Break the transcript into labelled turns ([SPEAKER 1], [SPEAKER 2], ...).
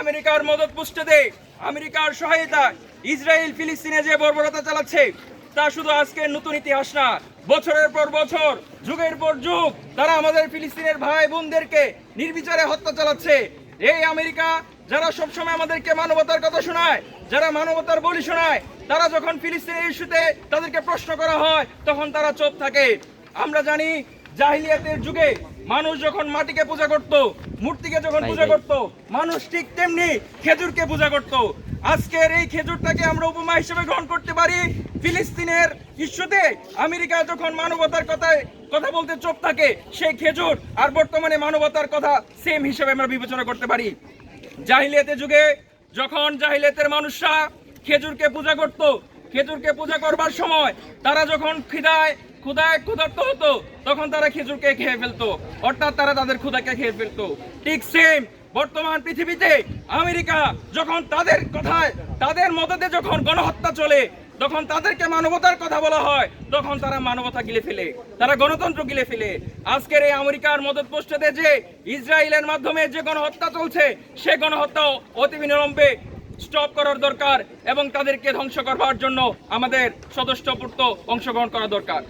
[SPEAKER 1] আমেরিকার মদত পুষ্টে আমেরিকার সহায়তা, ইসরায়েল ফিলিস্তিনে যে বর্বরতা চালাচ্ছে, তা শুধু আজকের নতুন ইতিহাস না, বছরের পর বছর, যুগের পর যুগ, তারা আমাদের ফিলিস্তিনের ভাই বোনদেরকে নির্বিচারে হত্যা চালাচ্ছে। এই আমেরিকা, যারা সবসময় আমাদেরকে মানবতার কথা শোনায়, যারা মানবতার বলি শোনায়, তারা যখন ফিলিস্তিনের ইস্যুতে তাদেরকে প্রশ্ন করা হয়, তখন তারা চুপ থাকে। আমরা জানি, জাহিলিয়াতের যুগে মানুষ যখন মাটিকে পূজা করত মূর্তিকে যখন পূজা। করত মানুষ ঠিক তেমনি খেজুরকে পূজা করত। আজকের এই খেজুরটাকে আমরা উপমা হিসেবে গ্রহণ করতে পারি। ফিলিস্তিনের ইস্যুতে আমেরিকা যখন মানবতার কথায় কথা বলতে চুপ থাকে সেই খেজুর আর বর্তমানে মানবতার কথা সেম হিসেবে আমরা বিবেচনা করতে পারি। জাহিলিয়াতের যুগে যখন জাহিলিয়াতের মানুষরা খেজুরকে পূজা করত খেজুরকে পূজা করবার সময় তারা যখন খিদায় ক্ষুদায় ক্ষুধার্ত হতো, তখন তারা খেজুরকে খেয়ে ফেলতো। অর্থাৎ তারা তাদের ক্ষুদাকে খেয়ে ফেলতো। ঠিক সেম বর্তমান পৃথিবীতে আমেরিকা যখন তাদের কথায়, তাদের মদতে যখন গণহত্যা চলে, তখন তাদেরকে মানবতার কথা বলা হয়, তখন তারা মানবতা গিলে ফেলে, তারা গণতন্ত্র গিলে ফেলে। আজকের এই আমেরিকার মদত পোস্টে যে ইসরায়েলের মাধ্যমে যে গণহত্যা চলছে, সে গণহত্যা অতি বিলম্বে স্টপ করার দরকার এবং তাদেরকে ধ্বংস করবার জন্য আমাদের সদস্যপূর্ত অংশগ্রহণ করা দরকার।